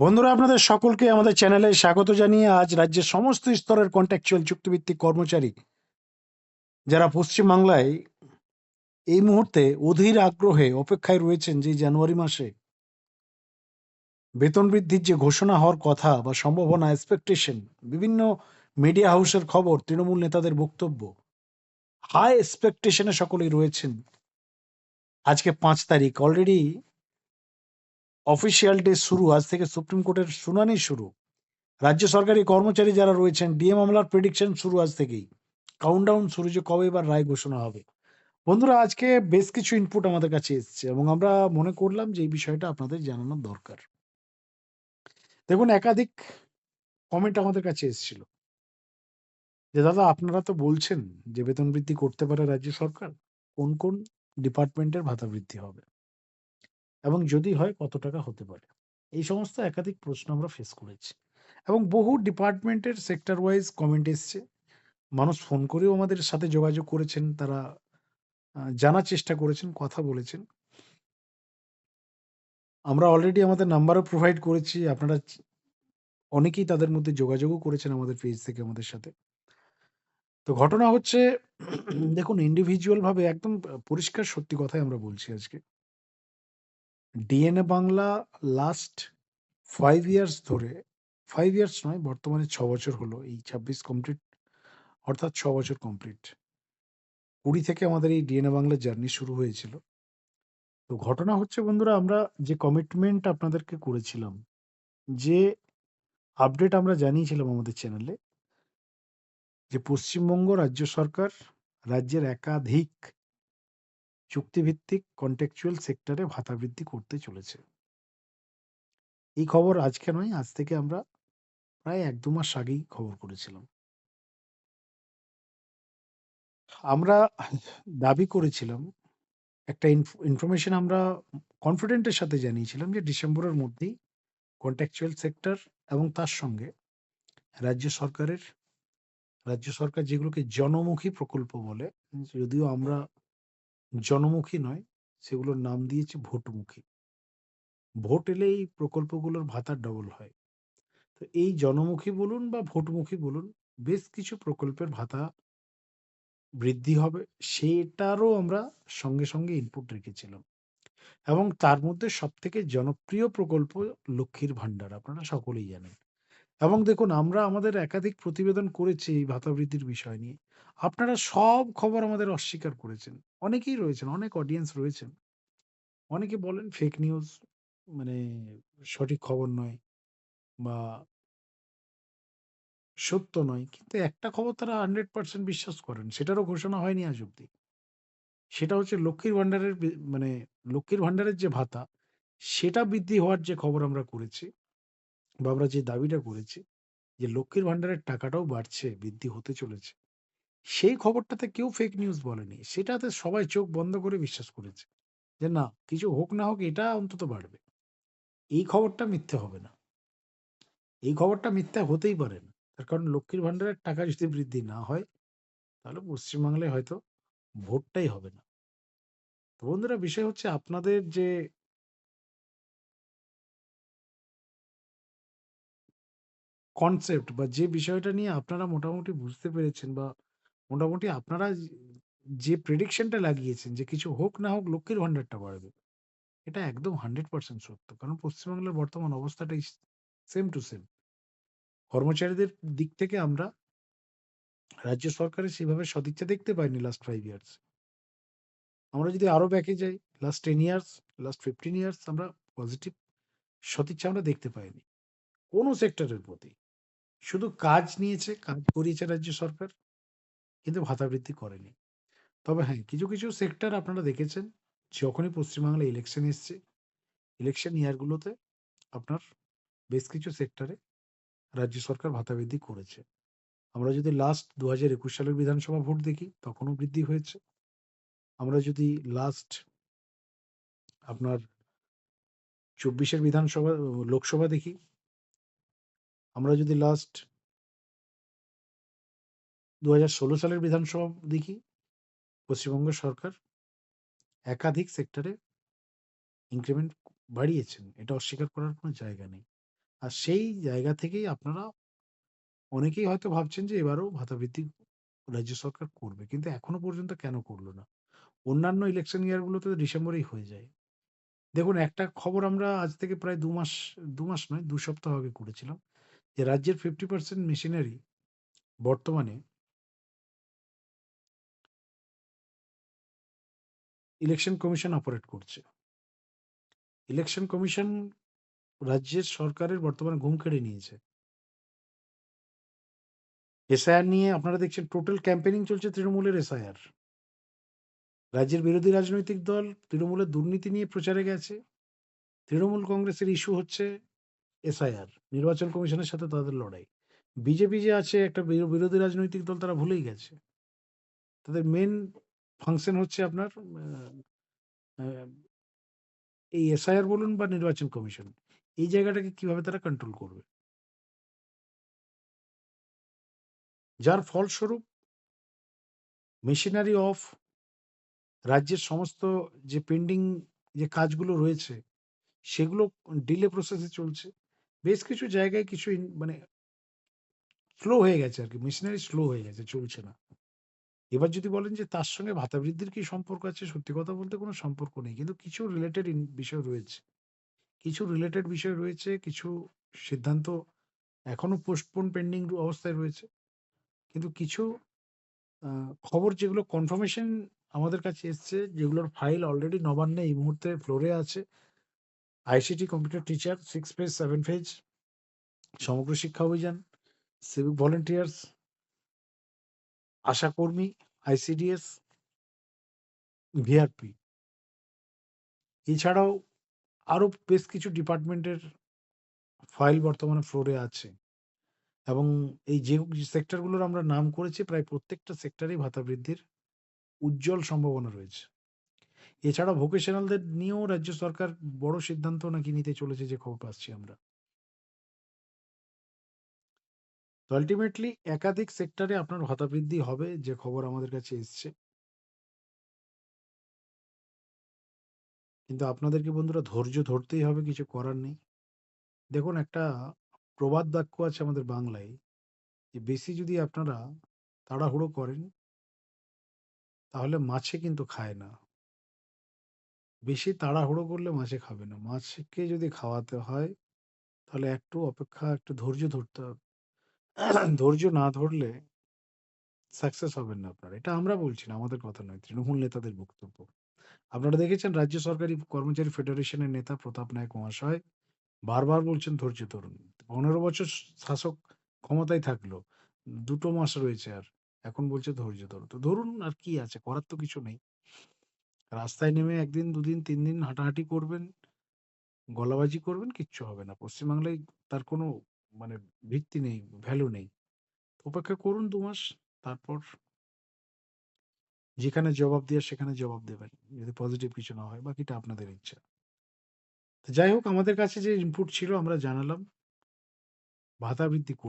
বন্ধুরা, আপনাদের সকলকে আমাদের চ্যানেলে স্বাগত জানিয়ে আজ রাজ্যের সমস্ত স্তরের কন্ট্রাকচুয়াল চুক্তিভিত্তিক কর্মচারী যারা পশ্চিমবাংলায় এই মুহূর্তে অধীর আগ্রহে অপেক্ষায় রয়েছেন যে জানুয়ারি মাসে বেতন বৃদ্ধির যে ঘোষণা হওয়ার কথা বা সম্ভাবনা এক্সপেকটেশন বিভিন্ন মিডিয়া হাউসের খবর, তৃণমূল নেতাদের বক্তব্য হাই এক্সপেকটেশনে সকলেই রয়েছেন। আজকে পাঁচ তারিখ অলরেডি অফিসিয়াল ডে শুরু, আজ থেকে সুপ্রিম কোর্টের শুনানি শুরু। রাজ্য সরকারি কর্মচারী যারা রয়েছেন ডিএ মামলার প্রেডিকশন শুরু আজ থেকেই। কাউন্টডাউন শুরু যে কবে এবার রায় ঘোষণা হবে। বন্ধুরা, আজকে বেশ কিছু ইনপুট আমাদের কাছে এসেছে এবং আমরা মনে করলাম যে এই বিষয়টা আপনাদের জানানোর দরকার। দেখুন, একাধিক কমেন্ট আমাদের কাছে এসেছিল। যে, দাদা, আপনারা তো বলছেন যে বেতন বৃদ্ধি করতে পারে রাজ্য সরকার। কোন কোন ডিপার্টমেন্টের ভাতা বৃদ্ধি হবে? এবং যদি হয় কত টাকা হতে পারে? এই সমস্ত একাধিক প্রশ্ন আমরা ফেস করেছি। এবং বহু ডিপার্টমেন্টের সেক্টর ওয়াইজ কমেন্ট এসছে। মানুষ ফোন করেও আমাদের সাথে যোগাযোগ করেছেন, তারা জানার চেষ্টা করেছেন, কথা বলেছেন। আমরা অলরেডি আমাদের নাম্বারও প্রোভাইড করেছি। আপনারা অনেকেই তাদের মধ্যে যোগাযোগও করেছেন আমাদের পেজ থেকে আমাদের সাথে। তো ঘটনা হচ্ছে, দেখুন ইন্ডিভিজুয়াল ভাবে একদম পরিষ্কার সত্যি কথাই আমরা বলছি আজকে। DNA Bangla last five years ধরে ফাইভ ইয়ার্স নয়, বর্তমানে ছ বছর হলো এই ছাব্বিশ কমপ্লিট অর্থাৎ ছ বছর কমপ্লিট কুড়ি থেকে আমাদের এই ডিএনএ বাংলা জার্নি শুরু হয়েছিল। তো ঘটনা হচ্ছে বন্ধুরা, আমরা যে কমিটমেন্ট আপনাদেরকে করেছিলাম, যে আপডেট আমরা জানিয়েছিলাম আমাদের চ্যানেলে যে পশ্চিমবঙ্গ রাজ্য সরকার রাজ্যের একাধিক চুক্তিভিত্তিক কন্টেকচুয়াল সেক্টরে ভাতা বৃদ্ধি করতে চলেছে। এই খবর আজকে নয়, আজ থেকে আমরা প্রায় এক দু মাস আগেই খবর করেছিলাম। আমরা দাবি করেছিলাম, একটা ইনফরমেশন আমরা কনফিডেন্টের সাথে জানিয়েছিলাম যে ডিসেম্বরের মধ্যেই কন্ট্রাকচুয়াল সেক্টর এবং তার সঙ্গে রাজ্য সরকারের, রাজ্য সরকার যেগুলোকে জনমুখী প্রকল্প বলে, যদিও আমরা জনমুখী নয়, সেগুলোর নাম দিয়েছি ভোটমুখী। ভোট এলে এই প্রকল্পগুলোর ভাতা ডবল হয়। তো এই জনমুখী বলুন বা ভোটমুখী বলুন, বেশ কিছু প্রকল্পের ভাতা বৃদ্ধি হবে, সেটারও আমরা সঙ্গে সঙ্গে ইনপুট রেখেছিলাম। এবং তার মধ্যে সব থেকে জনপ্রিয় প্রকল্প লক্ষ্মীর ভান্ডার আপনারা সকলেই জানেন। এবং দেখুন, আমরা আমাদের একাধিক প্রতিবেদন করেছি এই ভাতা বৃদ্ধির বিষয় নিয়ে। আপনারা সব খবর আমাদের অস্বীকার করেছেন। অনেকেই রয়েছেন, অনেক অডিয়েন্স রয়েছেন। অনেকে বলেন ফেক নিউজ মানে সঠিক খবর নয় বা সত্য নয়। কিন্তু একটা খবর তারা হান্ড্রেড পার্সেন্ট বিশ্বাস করেন, সেটারও ঘোষণা হয়নি আজ অব্দি সেটা হচ্ছে লক্ষ্মীর ভান্ডারের মানে লক্ষ্মীর ভান্ডারের যে ভাতা, সেটা বৃদ্ধি হওয়ার যে খবর আমরা করেছি বা আমরা যে দাবিটা করেছি, যে লক্ষ্মীর ভান্ডারের টাকাটাও বাড়ছে, বৃদ্ধি হতে চলেছে। সেই খবরটাতে কেউ ফেক নিউজ বলেনি। সেটাতে সবাই চোখ বন্ধ করে বিশ্বাস করেছে যে, না, কিছু হোক না হোক, এটা অন্তত বাড়বে। এই খবরটা মিথ্যে হবে না। এই খবরটা মিথ্যা হতেই পারে না। তার কারণ লক্ষ্মীর ভান্ডারের টাকা যদি বৃদ্ধি না হয়, তাহলে পশ্চিমবাংলায় হয়তো ভোটটাই হবে না। তো বন্ধুরা, বিষয় হচ্ছে আপনাদের যে কনসেপ্ট বা যে বিষয়টা নিয়ে আপনারা মোটামুটি বুঝতে পেরেছেন বা মোটামুটি আপনারা যে- প্রেডিকশনটা লাগিয়েছেন যে কিছু হোক না হোক লক্ষ্মীর ভান্ডারটা বাড়বে, এটা একদম হান্ড্রেড পার্সেন্ট সত্য। কারণ পশ্চিমবাংলার বর্তমান অবস্থাটাই সেম টু সেম কর্মচারীদের দিক থেকে আমরা রাজ্য সরকারের সেভাবে সদিচ্ছা দেখতে পাইনি লাস্ট ফাইভ ইয়ার্স আমরা যদি আরও ব্যাকে যাই last ten years last fifteen years আমরা পজিটিভ সদিচ্ছা আমরা দেখতে পাইনি। কোনো সেক্টরের প্রতি। শুধু কাজ নিয়েছে, কাজ করিয়েছে রাজ্য সরকার। কিন্তু ভাতা বৃদ্ধি করেনি। তবে হ্যাঁ কিছু কিছু সেক্টর আপনারা দেখেছেন, যখনই পশ্চিমবাংলায় ইলেকশন এসছে ইলেকশন ইয়ারগুলোতে আপনার বেশ কিছু সেক্টরে রাজ্য সরকার ভাতা বৃদ্ধি করেছে। আমরা যদি লাস্ট দু হাজার একুশ সালের বিধানসভা ভোট দেখি, তখনও বৃদ্ধি হয়েছে। আমরা যদি লাস্ট আপনার চব্বিশের বিধানসভা, লোকসভা দেখি, আমরা যদি লাস্ট দু হাজার ষোলো সালের বিধানসভা দেখি পশ্চিমবঙ্গ সরকার একাধিক সেক্টরে ইনক্রিমেন্ট বাড়িয়েছেন এটা অস্বীকার করার কোনো জায়গা নেই আর সেই জায়গা থেকেই আপনারা অনেকেই হয়তো ভাবছেন যে এবারও ভাতা বৃদ্ধি রাজ্য সরকার করবে। কিন্তু এখনও পর্যন্ত কেন করল না? অন্যান্য ইলেকশন ইয়ার গুলোতে তো ডিসেম্বরেই হয়ে যায়। দেখুন, একটা খবর আমরা আজ থেকে প্রায় দু মাস দু মাস নয়, দু সপ্তাহ আগে করেছিলাম। যে রাজ্যের 50% মেশিনারি বর্তমানে ইলেকশন কমিশন অপারেট করছে। ইলেকশন কমিশন রাজ্যের সরকারের বর্তমানে ঘুম কেড়ে নিয়েছে। এসআইআর নিয়ে আপনারা দেখছেন টোটাল ক্যাম্পেনিং চলছে তৃণমূলের এসআইআর। রাজ্যের বিরোধী রাজনৈতিক দল তৃণমূলের দুর্নীতি নিয়ে প্রচারে গেছে। তৃণমূল কংগ্রেসের ইস্যু হচ্ছে এসআইআর। নির্বাচন কমিশনের সাথে তাদের লড়াই। বিজেপি যে আছে একটা বিরো বিরোধী রাজনৈতিক দল তারা ভুলেই গেছে। তাদের মেইন ফাংশন হচ্ছে আপনার এই এসআইআর বলুন বা নির্বাচন কমিশন। এই জায়গাটাকে কীভাবে তারা কন্ট্রোল করবে? যার ফলস্বরূপ মেশিনারি অফ রাজ্যের সমস্ত যে পেন্ডিং যে কাজগুলো রয়েছে, সেগুলো ডিলে প্রসেসে চলছে। বেশ কিছু জায়গায় কিছু মানে স্লো হয়ে গেছে আর কি মেশিনারি স্লো হয়ে গেছে, চলছে না। এবার যদি বলেন যে তার সঙ্গে ভাতা বৃদ্ধির কি সম্পর্ক আছে? সত্যি কথা বলতে কোনো সম্পর্ক নেই। কিন্তু কিছু রিলেটেড বিষয় রয়েছে। কিছু রিলেটেড বিষয় রয়েছে, কিছু সিদ্ধান্ত এখনও পোস্টপোন পেন্ডিং অবস্থায় রয়েছে। কিন্তু কিছু খবর যেগুলো কনফার্মেশন আমাদের কাছে এসছে, যেগুলোর ফাইল অলরেডি নবান্নে এই মুহূর্তে ফ্লোরে আছে। ICT computer teacher six phase, seven phase, Samagra Shiksha Abhiyan, civic volunteers আশাকর্মী, ICDS VRP. এছাড়াও আরও বেশ কিছু ডিপার্টমেন্টের ফাইল বর্তমানে ফ্লোরে আছে। এবং এই যে সেক্টরগুলোর আমরা নাম করেছি প্রায় প্রত্যেকটা সেক্টরেই ভাতা বৃদ্ধির উজ্জ্বল সম্ভাবনা রয়েছে। এছাড়া ভোকেশনালদের নিয়েও রাজ্য সরকার বড় সিদ্ধান্ত নাকি নিতে চলেছে যে খবর পাচ্ছি আমরা। তো আল্টিমেটলি একাধিক সেক্টরে আপনার ভাতা বৃদ্ধি হবে যে খবর আমাদের কাছে এসছে। কিন্তু আপনাদেরকে বন্ধুরা ধৈর্য ধরতেই হবে কিছু করার নেই। দেখুন একটা প্রবাদ বাক্য আছে আমাদের বাংলায় যে বেশি যদি আপনারা তাড়াহুড়ো করেন তাহলে মাছে কিন্তু খায় না। বেশি তাড়াহুড়ো করলে মাছে খাবে না। মাছকে যদি খাওয়াতে হয় তাহলে একটু অপেক্ষা, একটু ধৈর্য ধরতে হবে। ধৈর্য না ধরলে সাকসেস হবেন না আপনারা। এটা আমরা বলছি না, আমাদের কথা নয়। তৃণমূল নেতাদের বক্তব্য। আপনারা দেখেছেন রাজ্য সরকারি কর্মচারী ফেডারেশনের নেতা প্রতাপ নায়ক মহাশয় বারবার বলছেন ধৈর্য ধরুন। ১৫ বছর শাসক ক্ষমতায় থাকল। দুটো মাস রয়েছে আর। এখন বলছে ধৈর্য ধরুন। তো ধরুন আর কি আছে? করার তো কিছু নেই। রাস্তায় নেমে একদিন দুদিন তিন দিন, ৩ দিন হাঁটাহাঁটি করবেন, গলাবাজি করবেন, কিচ্ছু হবে না। পশ্চিমবাংলায় তার কোনো মানে ভিত্তি নেই, ভ্যালু নেই। অপেক্ষা করুন ২ মাস। তারপর যেখানে জবাব দেওয়ার সেখানে জবাব দেবেন। যদি পজিটিভ কিছু না হয়, বাকিটা আপনাদের ইচ্ছা। যাই হোক আমাদের কাছে যে ইনপুট ছিল আমরা জানালাম। ভাতা বৃদ্ধি কর